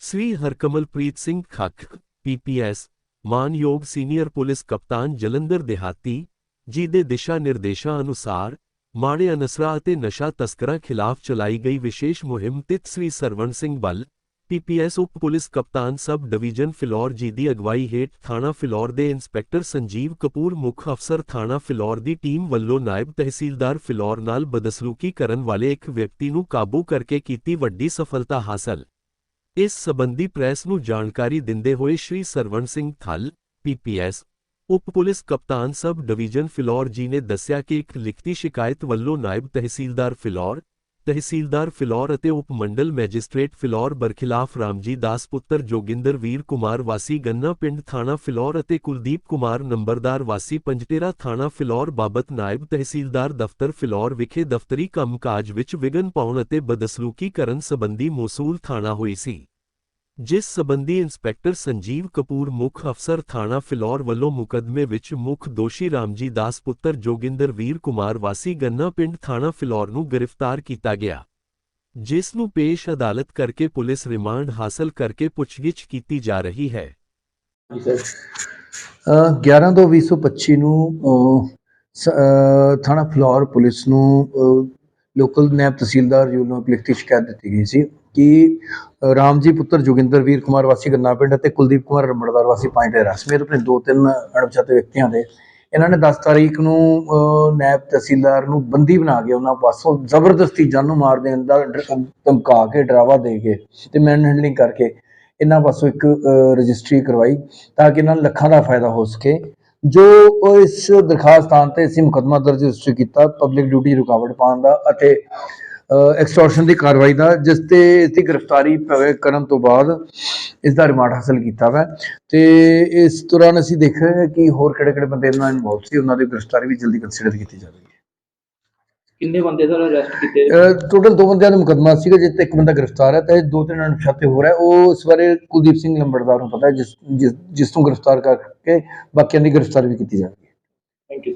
ਸ੍ਰੀ Harkamalpreet Singh Khakh PPS ਮਾਨਯੋਗ senior police ਕਪਤਾਨ ਜਲੰਧਰ ਦਿਹਾਤੀ ਜੀ ਦੇ ਦਿਸ਼ਾ ਨਿਰਦੇਸ਼ਾਂ ਅਨੁਸਾਰ ਮਾੜੇ ਅਨਸਰਾਂ ਅਤੇ ਨਸ਼ਾ ਤਸਕਰਾਂ ਖਿਲਾਫ ਚਲਾਈ ਗਈ ਵਿਸ਼ੇਸ਼ ਮੁਹਿੰਮ ਤਹਿਤ ਸ੍ਰੀ ਸਰਵਣ ਸਿੰਘ ਬਲ ਪੀਪੀਐਸ ਉਪ ਪੁਲਿਸ ਕਪਤਾਨ ਸਬ ਡਿਵੀਜ਼ਨ ਫਿਲੌਰ ਜੀ ਦੀ ਅਗਵਾਈ ਹੇਠ ਥਾਣਾ ਫਿਲੌਰ ਦੇ ਇੰਸਪੈਕਟਰ ਸੰਜੀਵ ਕਪੂਰ ਮੁੱਖ ਅਫਸਰ ਥਾਣਾ ਫਿਲੌਰ ਦੀ ਟੀਮ ਵੱਲੋਂ ਨਾਇਬ ਤਹਿਸੀਲਦਾਰ ਫਿਲੌਰ ਨਾਲ ਬਦਸਲੂਕੀ ਕਰਨ ਵਾਲੇ ਇੱਕ ਵਿਅਕਤੀ ਨੂੰ ਕਾਬੂ ਕਰਕੇ ਕੀਤੀ ਵੱਡੀ ਸਫਲਤਾ ਹਾਸਲ ਇਸ ਸਬੰਧੀ ਪ੍ਰੈਸ ਨੂੰ ਜਾਣਕਾਰੀ ਦਿੰਦੇ ਹੋਏ ਸ਼੍ਰੀ ਸਰਵਣ ਸਿੰਘ ਥਲ ਪੀਪੀਐਸ ਉਪ ਪੁਲਿਸ ਕਪਤਾਨ ਸਬ ਡਿਵੀਜ਼ਨ ਫਿਲੌਰ ਜੀ ਨੇ ਦੱਸਿਆ ਕਿ ਇੱਕ ਲਿਖਤੀ ਸ਼ਿਕਾਇਤ ਵੱਲੋਂ ਨਾਇਬ ਤਹਿਸੀਲਦਾਰ ਫਿਲੌਰ ਤਹਿਸੀਲਦਾਰ ਫਿਲੌਰ ਅਤੇ ਉਪ ਮੰਡਲ ਮੈਜਿਸਟ੍ਰੇਟ ਫਿਲੌਰ ਬਰਖਿਲਾਫ ਰਾਮਜੀ ਦਾਸ, ਪੁੱਤਰ ਜੋਗਿੰਦਰ ਵੀਰ ਕੁਮਾਰ ਵਾਸੀ ਗੰਨਾ ਪਿੰਡ ਥਾਣਾ ਫਿਲੌਰ ਅਤੇ ਕੁਲਦੀਪ ਕੁਮਾਰ ਨੰਬਰਦਾਰ ਵਾਸੀ ਪੰਜਟੇਰਾ ਥਾਣਾ ਫਿਲੌਰ ਬਾਬਤ ਨਾਇਬ ਤਹਿਸੀਲਦਾਰ ਦਫ਼ਤਰ ਫਿਲੌਰ ਵਿਖੇ ਦਫ਼ਤਰੀ ਕੰਮਕਾਜ ਵਿੱਚ ਵਿਘਨ ਪਾਉਣ ਅਤੇ ਬਦਸਲੂਕੀ ਕਰਨ ਸੰਬੰਧੀ ਮੌਸੂਲ ਥਾਣਾ ਹੋਈ ਸੀ। ਜਿਸ ਸੰਬੰਧੀ ਇੰਸਪੈਕਟਰ ਸੰਜੀਵ ਕਪੂਰ ਮੁੱਖ ਅਫਸਰ ਥਾਣਾ ਫਿਲੌਰ ਵੱਲੋਂ ਮੁਕਦਮੇ ਵਿੱਚ ਮੁੱਖ ਦੋਸ਼ੀ ਰਾਮਜੀ ਦਾਸ ਪੁੱਤਰ ਜੋਗਿੰਦਰ ਵੀਰ ਕੁਮਾਰ ਵਾਸੀ ਗੰਨਾ ਪਿੰਡ ਥਾਣਾ ਫਿਲੌਰ ਨੂੰ ਗ੍ਰਿਫਤਾਰ ਕੀਤਾ ਗਿਆ ਜਿਸ ਨੂੰ ਪੇਸ਼ ਅਦਾਲਤ ਕਰਕੇ ਪੁਲਿਸ ਰਿਮਾਂਡ ਹਾਸਲ ਕਰਕੇ ਪੁੱਛਗਿੱਛ ਕੀਤੀ ਜਾ ਰਹੀ ਹੈ। ਜੀ ਸਰ। ਅ, 11 ਤੋਂ 2025 ਨੂੰ ਥਾਣਾ ਫਲੋਰ ਪੁਲਿਸ ਨੂੰ ਲੋਕਲ ਨੈਬ ਤਹਿਸੀਲਦਾਰ ਜੀ ਵੱਲੋਂ ਇੱਕ ਲਿਖਤੀ ਸ਼ਿਕਾਇਤ ਦਿੱਤੀ ਗਈ ਸੀ ਕਿ ਰਾਮਜੀ ਪੁੱਤਰ ਜੋਗਿੰਦਰ ਵੀਰ ਕੁਮਾਰ ਵਾਸੀ ਗੰਨਾ ਪਿੰਡ ਅਤੇ ਕੁਲਦੀਪ ਕੁਮਾਰ ਰਮੜਦਾਰ ਵਾਸੀ ਪੰਜ ਡੇਰਾ ਸਮੇਤ ਆਪਣੇ ਦੋ ਤਿੰਨ ਅਣਪਛਾਤੇ ਵਿਅਕਤੀਆਂ ਦੇ। ਇਹਨਾਂ ਨੇ 10 ਤਾਰੀਖ ਨੂੰ ਨੈਬ ਤਹਿਸੀਲਦਾਰ ਨੂੰ ਬੰਦੀ ਬਣਾ ਕੇ ਉਹਨਾਂ ਪਾਸੋਂ ਜ਼ਬਰਦਸਤੀ ਜਾਨੋਂ ਮਾਰ ਦੇਣ ਦਾ ਧਮਕਾ ਕੇ, ਡਰਾਵਾ ਦੇ ਕੇ ਤੇ ਮੈਨ ਹੈਂਡਲਿੰਗ ਕਰਕੇ ਇਹਨਾਂ ਪਾਸੋਂ ਇੱਕ ਰਜਿਸਟਰੀ ਕਰਵਾਈ ਤਾਂ ਕਿ ਇਹਨਾਂ ਨੂੰ ਲੱਖਾਂ ਦਾ ਫਾਇਦਾ ਹੋ ਸਕੇ। ਜੋ ਉਹ ਇਸ ਦਰਖਾਸਤਾਨ ਤੇ ਅਸੀਂ ਮੁਕੱਦਮਾ ਦਰਜ ਰਜਿਸਟਰ ਕੀਤਾ ਪਬਲਿਕ ਡਿਊਟੀ ਰੁਕਾਵਟ ਪਾਉਣ ਦਾ ਅਤੇ ਐਕਸਟੋਰਸ਼ਨ ਦੀ ਕਾਰਵਾਈ ਦਾ, ਜਿਸ ਤੇ ਇਸ ਦੀ ਗ੍ਰਿਫਤਾਰੀ ਕਰਨ ਤੋਂ ਬਾਅਦ ਇਸ ਦਾ ਰਿਮਾਂਡ ਹਾਸਲ ਕੀਤਾ ਵਾ। ਤੇ ਇਸ ਦੌਰਾਨ ਅਸੀਂ ਦੇਖਿਆ ਕਿ ਹੋਰ ਕਿਹੜੇ ਕਿਹੜੇ ਬੰਦੇ ਇਹਨਾਂ ਨਾਲ ਇਨਵੋਲਵ ਸੀ, ਉਹਨਾਂ ਦੀ ਗ੍ਰਿਫਤਾਰੀ ਵੀ ਜਲਦੀ ਕੰਸੀਡਰ ਕੀਤੀ ਜਾਵੇਗੀ। ਕਿੰਨੇ ਬੰਦੇ ਸਰ ਅਰੈਸਟ ਕੀਤੇ? ਟੋਟਲ ਦੋ ਬੰਦਿਆਂ ਦਾ ਮੁਕੱਦਮਾ ਸੀਗਾ ਜਿਸ ਤੇ ਇੱਕ ਬੰਦਾ ਗ੍ਰਿਫਤਾਰ ਹੈ ਤੇ ਦੋ ਤਿੰਨ ਅਣਪਛਾਤੇ ਹੋ ਰਿਹਾ ਉਹ ਇਸ ਬਾਰੇ ਕੁਲਦੀਪ ਸਿੰਘ ਲੰਬੜਦਾਰ ਨੂੰ ਪਤਾ ਹੈ ਜਿਸ ਜਿਸ- ਨੂੰ ਗ੍ਰਿਫਤਾਰ ਕਰਕੇ ਬਾਕੀਆਂ ਦੀ ਗ੍ਰਿਫਤਾਰ ਵੀ ਕੀਤੀ ਜਾਵੇਗੀ ਥੈਂਕ ਯੂ